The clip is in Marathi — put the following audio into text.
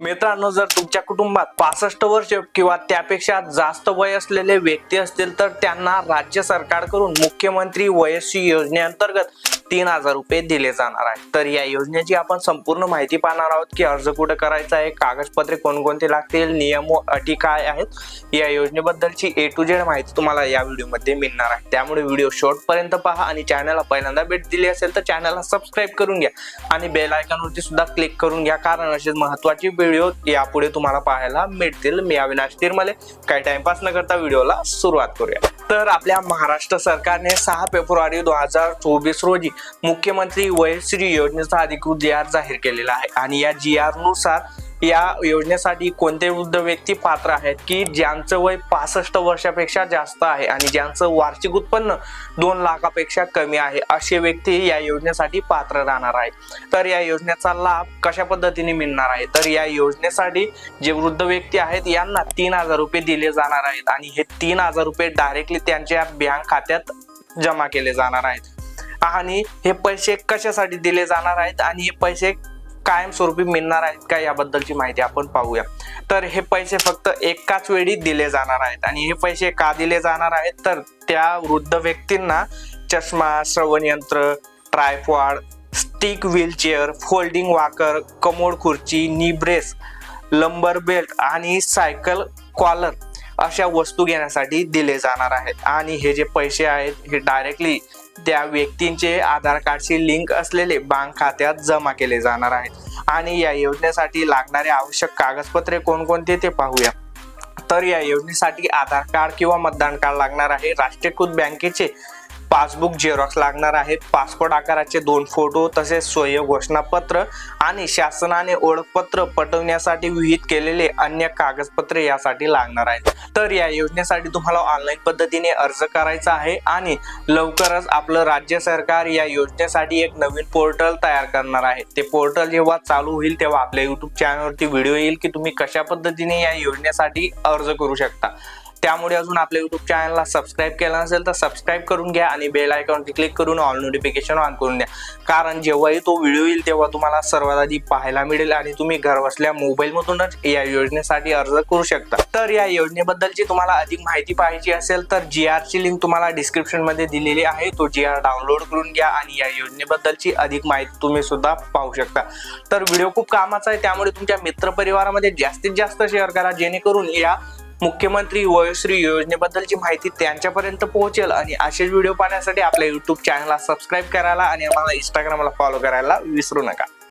मित्रांनो जर तुमच्या कुटुंबात पासष्ट वर्ष किंवा त्यापेक्षा जास्त वय असलेले व्यक्ती असतील तर त्यांना राज्य सरकारकडून मुख्यमंत्री वयस्वी योजनेअंतर्गत तीन हजार रुपये दिले जाणार आहे तर या योजनेची आपण संपूर्ण माहिती पाहणार आहोत की अर्ज कुठे करायचा आहे कागदपत्रे कोणकोणते लागतील नियम व अटी काय आहेत या योजनेबद्दलची ए टू झेड माहिती तुम्हाला या व्हिडिओमध्ये मिळणार आहे. त्यामुळे व्हिडिओ शेवटपर्यंत पहा आणि चॅनलला पहिल्यांदा भेट दिली असेल तर चॅनलला सबस्क्राईब करून घ्या आणि बेल आयकॉनवरती सुद्धा क्लिक करून घ्या कारण असे महत्त्वाचे व्हिडिओ यापुढे तुम्हाला पाहायला मिळतील. मी अविनाश तिरमले. काही टाइमपास न करता व्हिडिओला सुरुवात करूया. तर आपल्या महाराष्ट्र सरकारने सहा फेब्रुवारी दोन हजार चोवीस रोजी मुख्यमंत्री वयश्री योजनेचा अधिकृत जी आर जाहीर केलेला आहे. आणि या जी आरनुसार या योजनेसाठी कोणते वृद्ध व्यक्ती पात्र आहेत की ज्यांचं वय पासष्ट वर्षापेक्षा जास्त आहे आणि ज्यांचं वार्षिक उत्पन्न दोन लाखापेक्षा कमी आहे असे व्यक्ती या योजनेसाठी पात्र राहणार आहे तर या योजनेचा लाभ कशा पद्धतीने मिळणार आहे? तर या योजनेसाठी जे वृद्ध व्यक्ती आहेत यांना तीन हजार रुपये दिले जाणार आहेत आणि हे तीन हजार रुपये डायरेक्टली त्यांच्या बँक खात्यात जमा केले जाणार आहेत. आणि हे पैसे कशासाठी दिले जाणार आहेत आणि हे पैसे कायमस्वरूपी मिळणार आहेत का याबद्दलची माहिती आपण पाहूया. तर हे पैसे फक्त एकाच वेळी दिले जाणार आहेत आणि हे पैसे का दिले जाणार आहेत? तर त्या वृद्ध व्यक्तींना चष्मा श्रवणयंत्र tripod stick wheelchair folding walker commode खुर्ची नी ब्रेस लंबर बेल्ट आणि सायकल कॉलर अशा वस्तू घेण्यासाठी दिले जाणार आहेत आणि हे जे पैसे आहेत हे डायरेक्टली त्या व्यक्तींचे आधार कार्डशी लिंक असलेले बँक खात्यात जमा केले जाणार आहेत. आणि या योजनेसाठी लागणारे आवश्यक कागदपत्रे कोणकोणते ते पाहूया. तर या योजनेसाठी आधार कार्ड किंवा मतदान कार्ड लागणार आहे. राष्ट्रीयकृत बँकेचे पासबुक झेरॉक्स लागणार आहेत. पासपोर्ट आकाराचे दोन फोटो तसेच स्वयं घोषणापत्र आणि शासनाने ओळखपत्र पटवण्यासाठी विहित केलेले अन्य कागदपत्रे यासाठी लागणार आहेत. तर या योजनेसाठी तुम्हाला ऑनलाईन पद्धतीने अर्ज करायचा आहे आणि लवकरच आपलं राज्य सरकार या योजनेसाठी एक नवीन पोर्टल तयार करणार आहे. ते पोर्टल जेव्हा चालू होईल तेव्हा आपल्या युट्यूब चॅनलवरती व्हिडिओ येईल की तुम्ही कशा पद्धतीने या योजनेसाठी अर्ज करू शकता. त्यामुळे अजून आपल्या युट्यूब चॅनलला सबस्क्राईब केला नसेल तर सबस्क्राईब करून घ्या आणि बेल आयकॉनवर क्लिक करून ऑल नोटिफिकेशन ऑन करून द्या. कारण जेव्हाही तो व्हिडिओ येईल तेव्हा तुम्हाला सर्वात आधी पाहायला मिळेल आणि तुम्ही घरबसल्या मोबाईलमधूनच या योजनेसाठी अर्ज करू शकता. तर या योजनेबद्दलची तुम्हाला अधिक माहिती पाहिजे असेल तर जी ची लिंक तुम्हाला डिस्क्रिप्शनमध्ये दिलेली आहे. तो जी आर डाउनलोड करून घ्या आणि या योजनेबद्दलची अधिक माहिती तुम्ही सुद्धा पाहू शकता. तर व्हिडिओ खूप कामाचा आहे. त्यामुळे तुमच्या मित्रपरिवारामध्ये जास्तीत जास्त शेअर करा. जेणेकरून या मुख्यमंत्री वयोश्री योजनेबद्दलची माहिती त्यांच्यापर्यंत पोहोचेल. आणि असेच व्हिडिओ पाहण्यासाठी आपल्या युट्यूब चॅनलला सबस्क्राईब करायला आणि आम्हाला इंस्टाग्रामला फॉलो करायला विसरू नका.